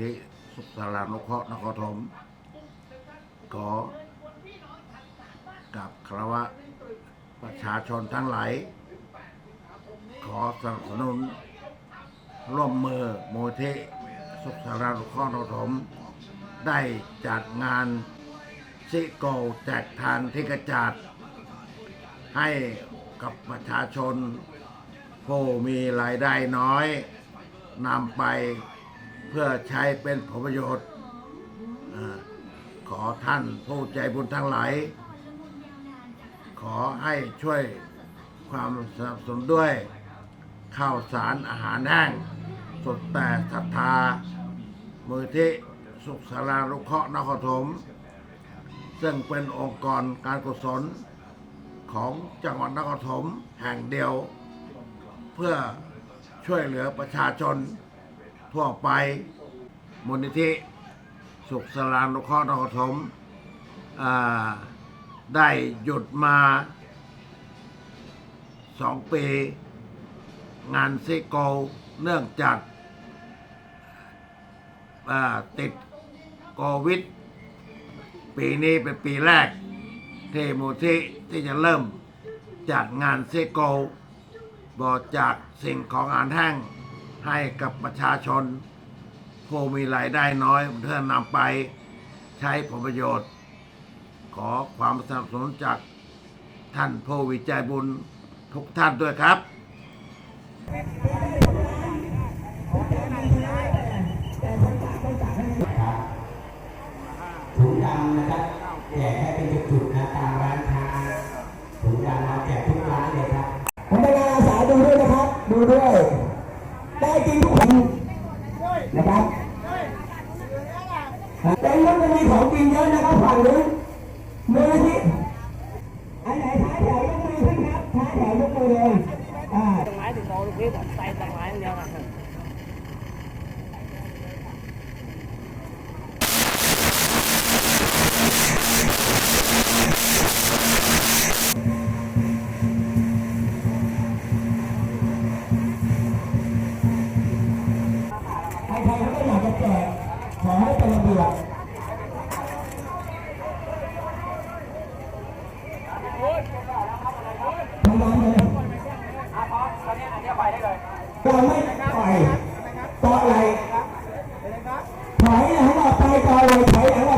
ที่สุขสารานุเคราะห์นครปฐมขอกับคารวะประชาชนทั้งหลาย ขอสนับสนุน ร่วมมือมูลที่สุขสารานุเคราะห์นครปฐมได้จัดงานซิโกแจกทานที่กระจาดให้กับประชาชนผู้มีรายได้น้อย นำไปเพื่อใช้เป็นผลประโยชน์ขอท่านผู้ใจบุญทั้งหลาย ขอให้ช่วยความสนับสนุนด้วย ข้าวสารอาหารแห้งสดแต่ศรัทธามือที่สุขสารานุเคราะห์นครปฐมซึ่งเป็นองค์กรการกุศลของจังหวัดนครปฐมแห่งเดียว เพื่อ ช่วยเหลือประชาชนทั่วไปมูลนิธิสุขสารานุเคราะห์นครปฐมได้หยุดมาสองปีงานซิโกเนื่องจากาติดโควิด ปีนี้เป็นปีแรก ที่มูลที่ที่จะเริ่มจัดงานซิโก บริจากสิ่งของอาหารแห้งให้กับประชาชนผู้มีรายได้น้อยเพื่อนำไปใช้ผลประโยชน์ ขอความสนับสนุนจากท่านผู้วิจัยบุญทุกท่านด้วยครับถุงดำนะครับแจกให้เป็นจุด นะครับแต่รถจะมีของกินเยอะนะครับฝั่งนู้นมือที่อันไหนท้ายแถวยกมือขึ้นครับท้ายแถวยกมือเลยอ่าต้นไม้ถึงโตลูกพี่ใส่ต้นไม้อย่างเดียวอะ เราไม่ปล่อยต่ออะไรถอยหลังออกไปต่อเลยถอยหลัง